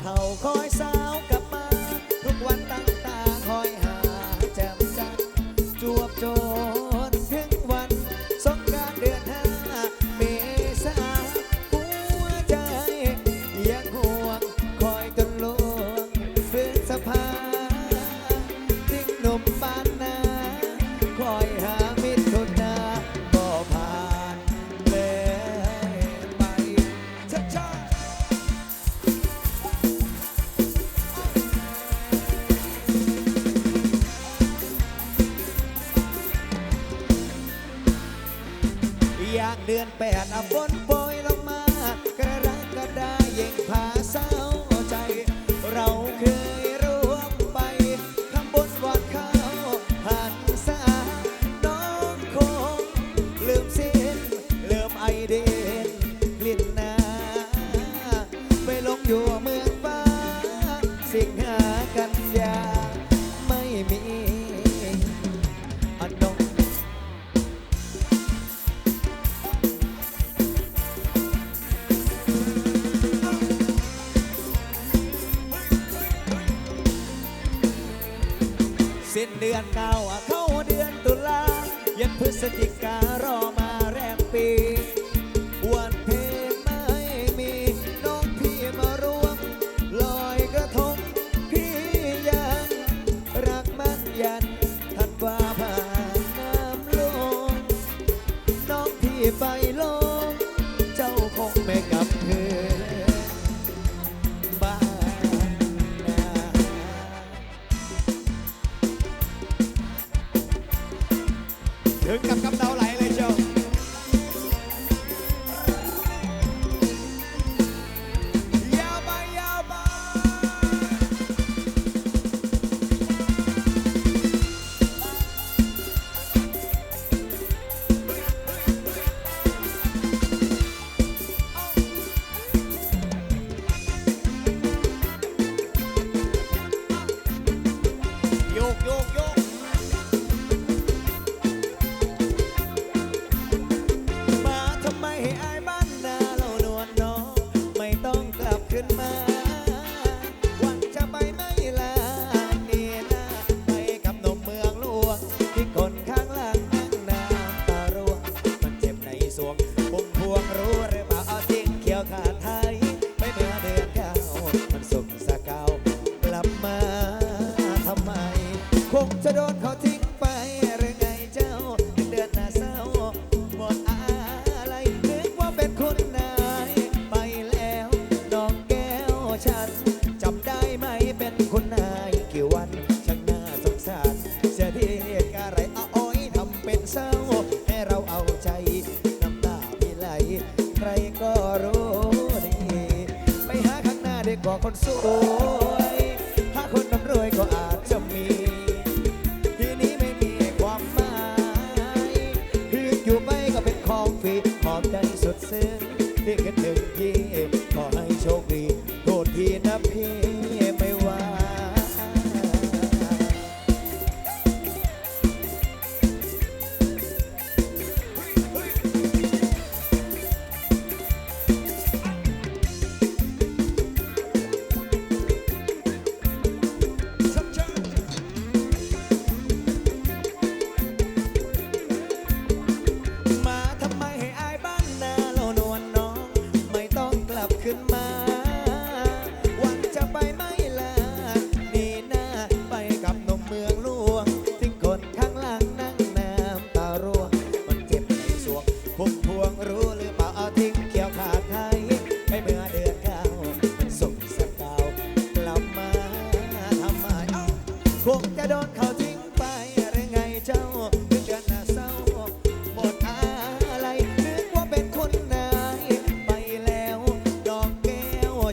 เขาคอยสาวกลับมา ถึงกับกำเดา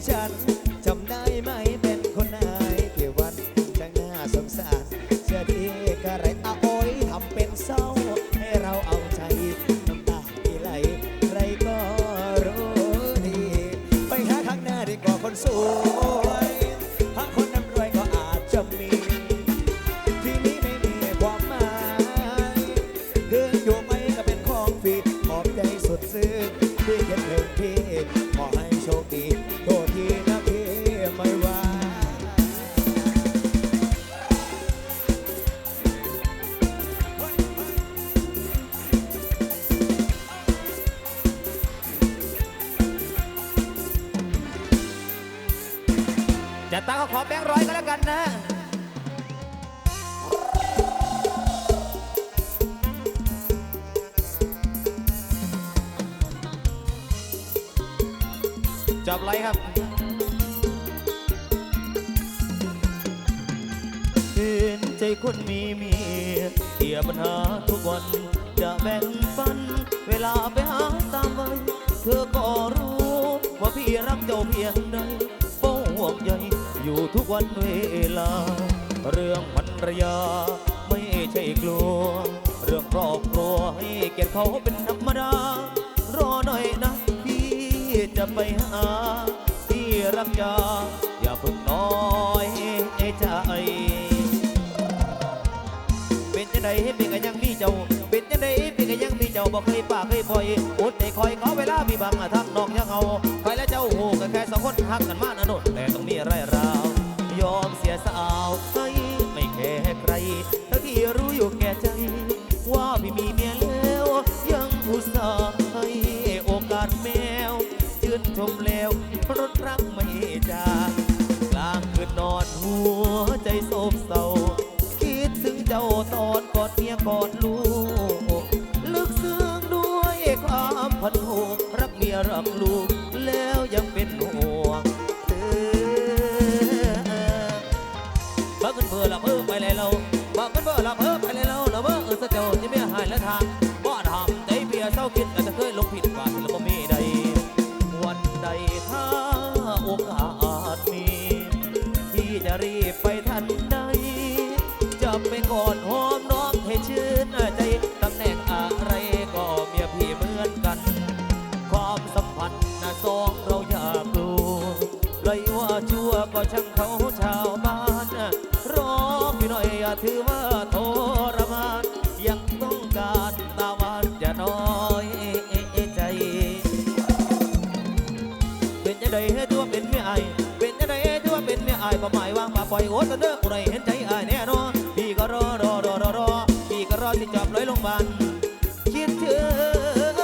apoyar. จอบไลครับคืนใจคนมีเมียเตี่ยปัญหาทุกวัน จะแบ่งปัน เวลาไปหาตามไวเธอก็รู้ ว่าพี่รักเจ้าเพียงใดเฝ้าห่วงใยอยู่ทุกวันเวลา เรื่องมันระยา ไม่ใช่กลัว เรื่องครอบครัวให้เกียรติเขาเป็นธรรมดารอหน่อยนะ จะไปหา ที่รักยาอย่าเพิ่งน้อยใจ เป็นจังไดเป็นกันยังมีเจ้า เป็นจังไดเป็นกันยังมีเจ้าบอกเคยปากเคยพ่อยอดใจคอยเขาเวลามีบางทักนอกยังเอาใครและเจ้าโหกันแค่สองคนหักกันมา อดเด้อกูได้เห็นใจอายแน่นอนพี่ก็รอรอรอรอรอพี่ก็รอที่จับร้อยลงบันคิดถึง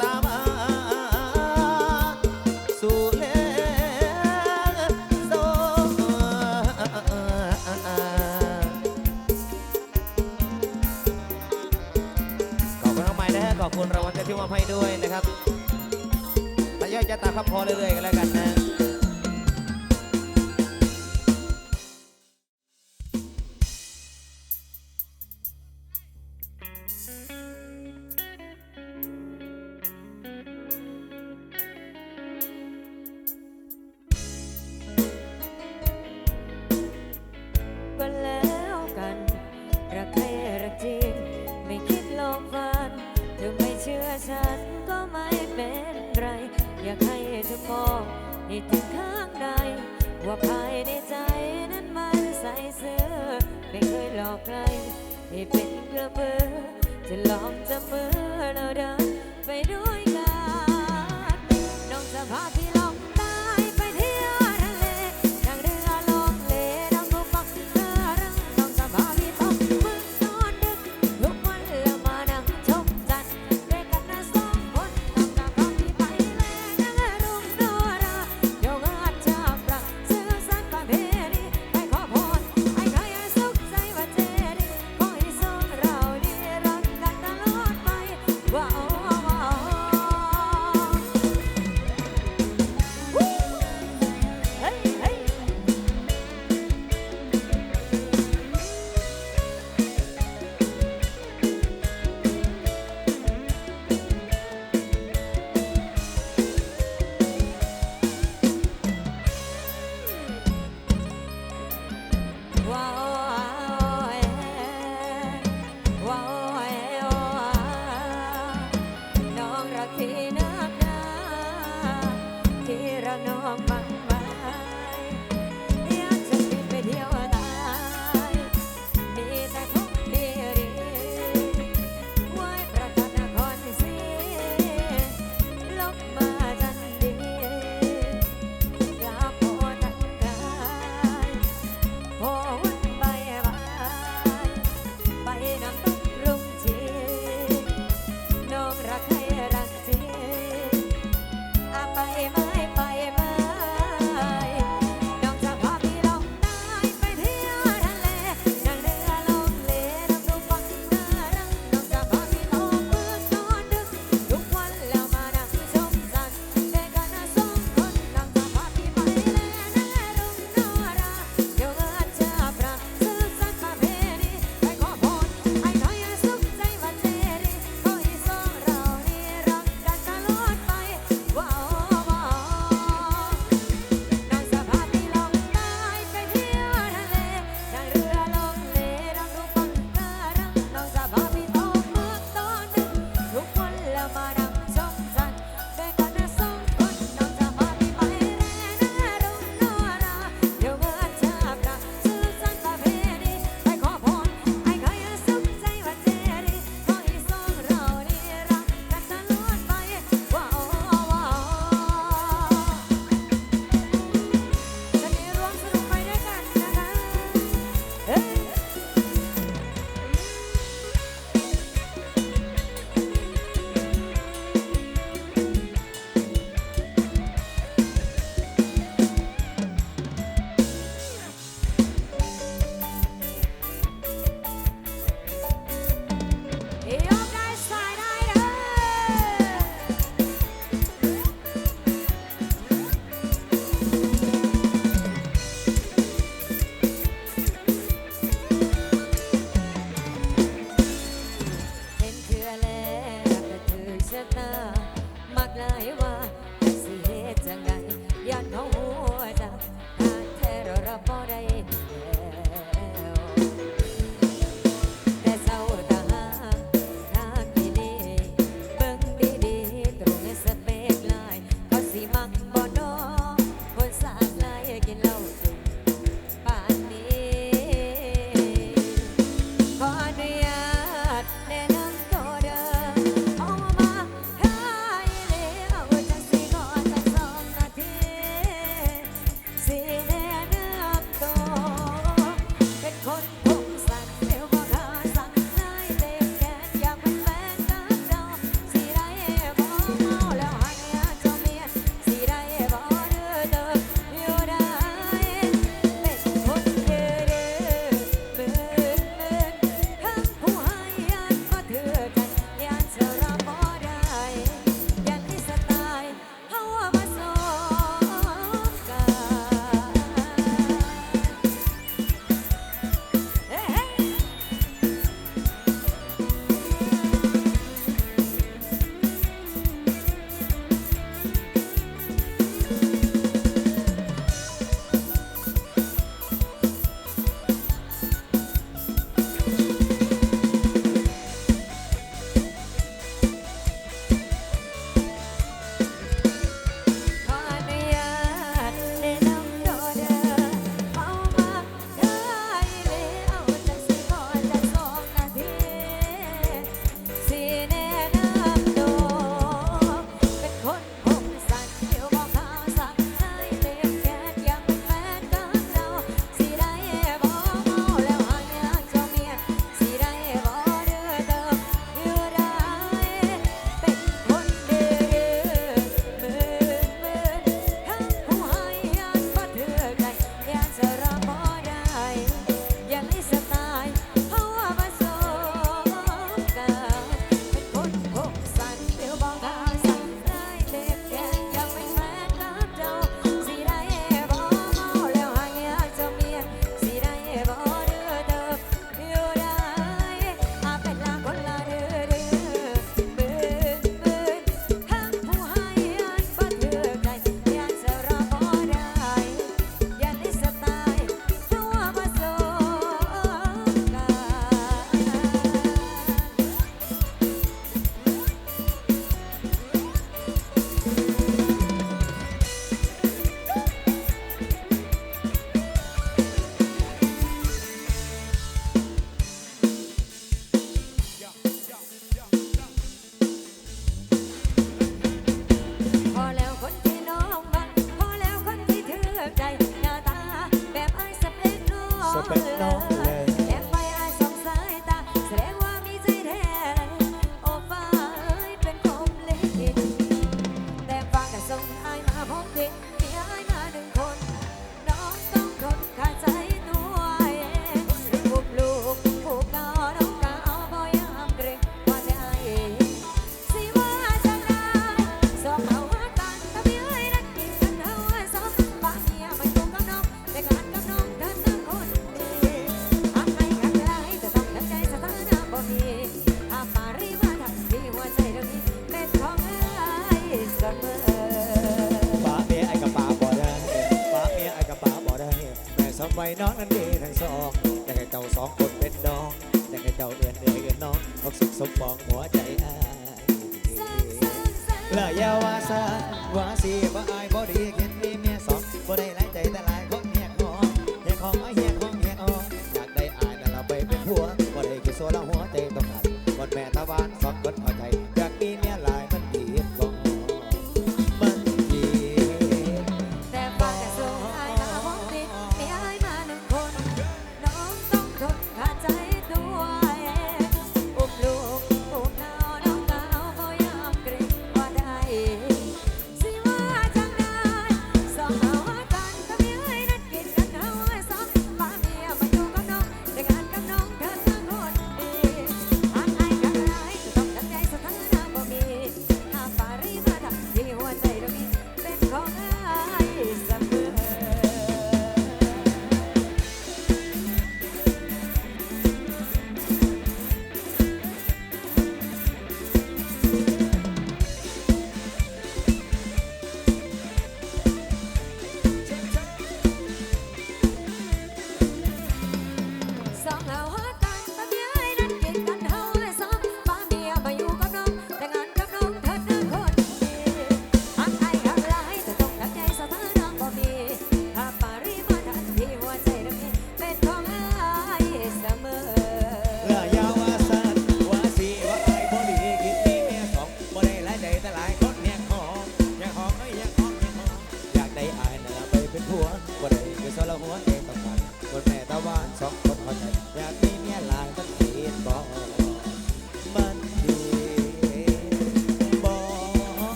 ตามาสู่แลโซขอบคุณน้องใหม่นะะขอบคุณรางวัลที่มอบให้ด้วยนะครับทยอยจะตาคับพอเรื่อยๆกันแล้วกัน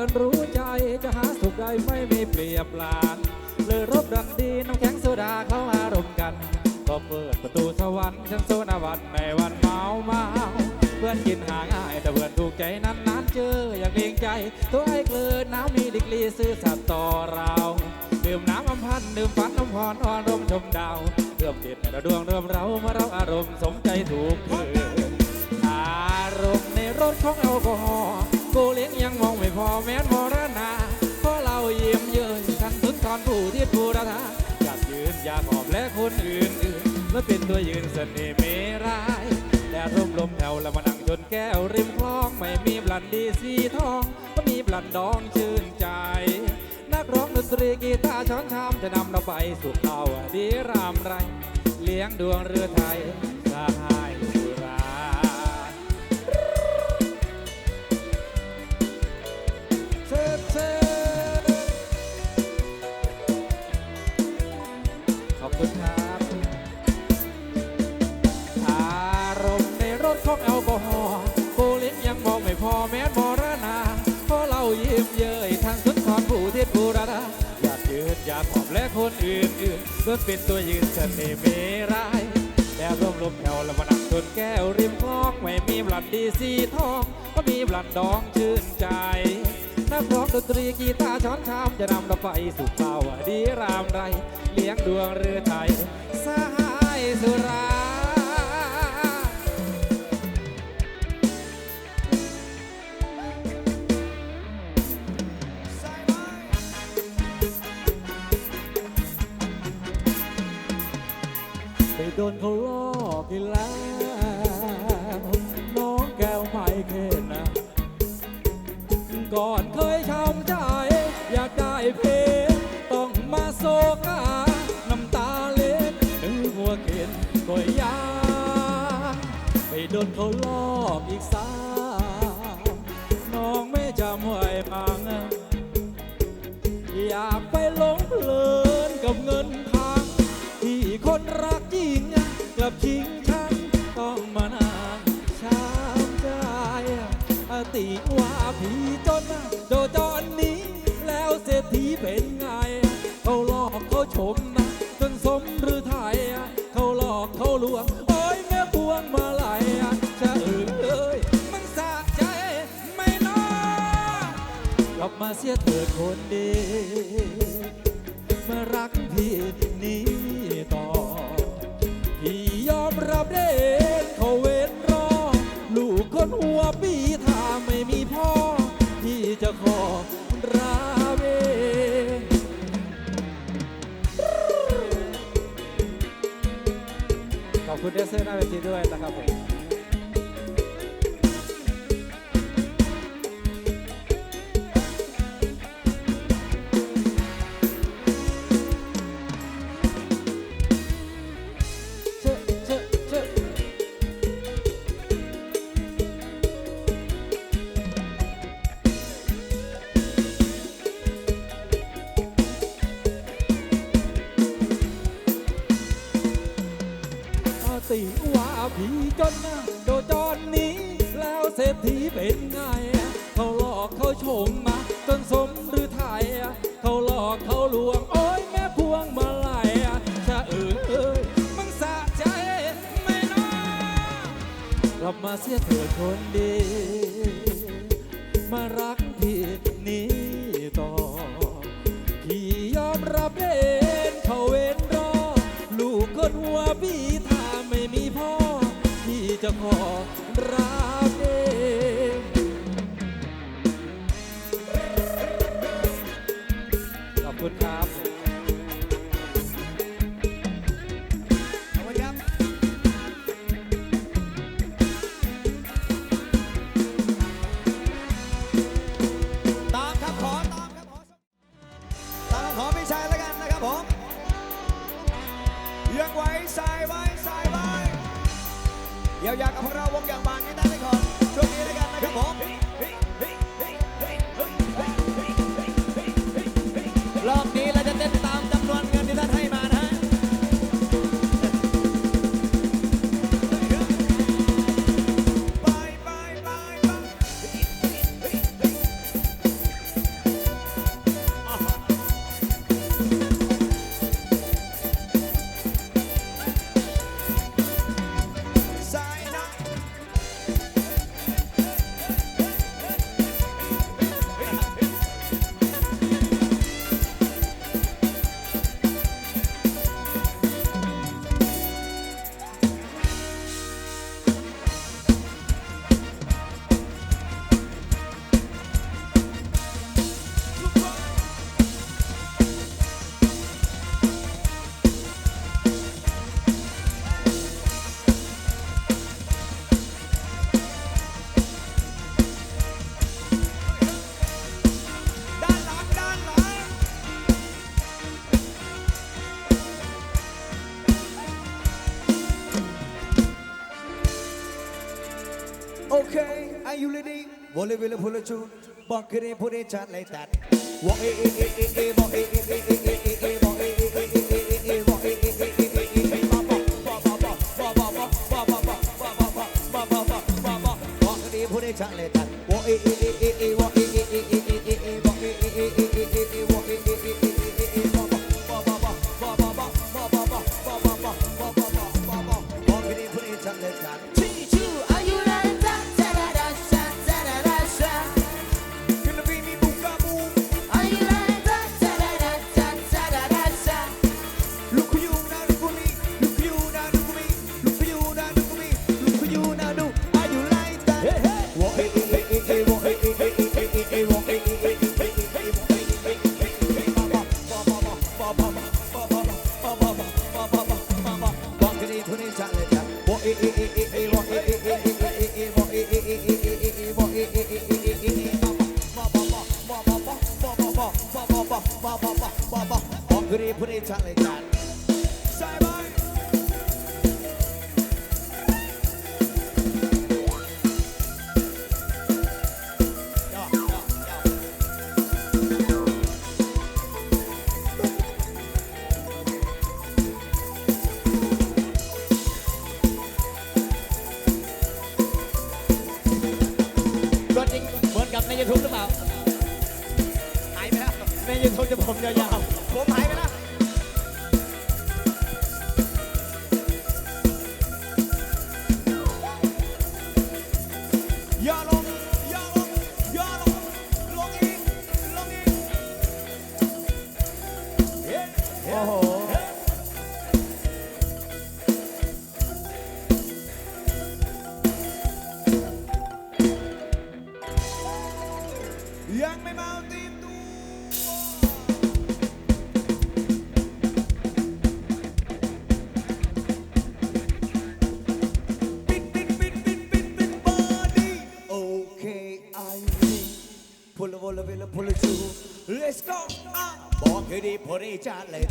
อนรู้ใจจะหาสุขใดไม่มีเปรียบลานเลยรบรักดีน้ำแข็งโซดาเขาอารมณ์กัน ก็เปิดประตูสวรรค์ฉันโซนาวันในวันเมาเมาเพื่อนกินหาง่ายแต่เพื่อนถูกใจนั้นนานๆเจออยากเกรงใจตัวไอ้เกลือน้ำมีดิกลีซื้อสัตว์ต่อเราดื่มน้ำอำพันดื่มฝันน้ำพรอ่อนรมชมดาวเริ่มเด็ดระดวงเริ่มเรามาเราอารมณ์สมใจถูกคืนอารมณ์ในรถของแอลกอฮอล์กูเลี้ยง องไม่พอแม้นมรณาเพราะเราเยี่ยมเย้ยกันสุดทอนผู้ที่ผู้ระทาอยากยืนอยากหอบและคนอื่นอื่นและเป็นตัวยืนเสน่ห์เมรายแดดร่มลมแถวล้วมานั่งจนแก้วริมคลองไม่มีบลันดีสีทองก็มีบลันดองชื่นใจ นักร้องดนตรีกีตาร์ช้อนชามจะนำเราไปสู่เขาดีรามไร เลี้ยงดวงเรือไทยสหายสุรา อยากขอบและคนอื่นๆเพื่อเป็นตัวยืนเสน่ห์เมรายแต่ร่มลมแถวแล้วมานั่งจนแก้วริมคลองไม่มีบลัดดีสีทอง ก็มีบลัดดองชื่นใจนักร้องดนตรีกีตาร์ช้อนชามจะนำเราไปสู่เป่าดีรามไร เลี้ยงดวงเรือไทยสหายสุรา ดนเขาลอกอีกแล้ว เสียเถิดคนดีมารักพี่นี้ต่อ พี่ยอมรับเด่นเขาเว้นรอ ลูกคนหัวปีถ้าไม่มีพ่อ พี่จะขอราเวขอบคุณเดซเซอร์หน้าเวทีด้วยนะครับผม ติว่าผีจนนะโดจอนนี้แล้วเศรษฐีเป็นไง เขาหลอกเขาชมมาจนสมหรือไทยเขาหลอกเขาลวง โอ้ยแม่พวงมาลัยจะเอ่ยเอ้ยมันสะใจไม่น้อกลับมาเสียเถิดคนดี มารักพี่นี้ต่อพี่ยอมรับเองเขาเว้นรอ ลูกคนหัวพี่ถ้าไม่มีพ่อพี่ จะขอ ละชูบอกคือได้พูดได้ชัดเลยแต่บอกเอเอเอเอเอบอกเอเอเอเอเอเอเอบอกเอเอเอเอเอเอเอบอกเอเอเอเอเอเอเอบอกบอกบอกบอกบอกบอกบอกบอกบอกบอกบอกบอกบอกบอกบอกบอกบอกบอกคือได้พูดได้ชัดเลยตัดบอกเอเอเอเอเอ lại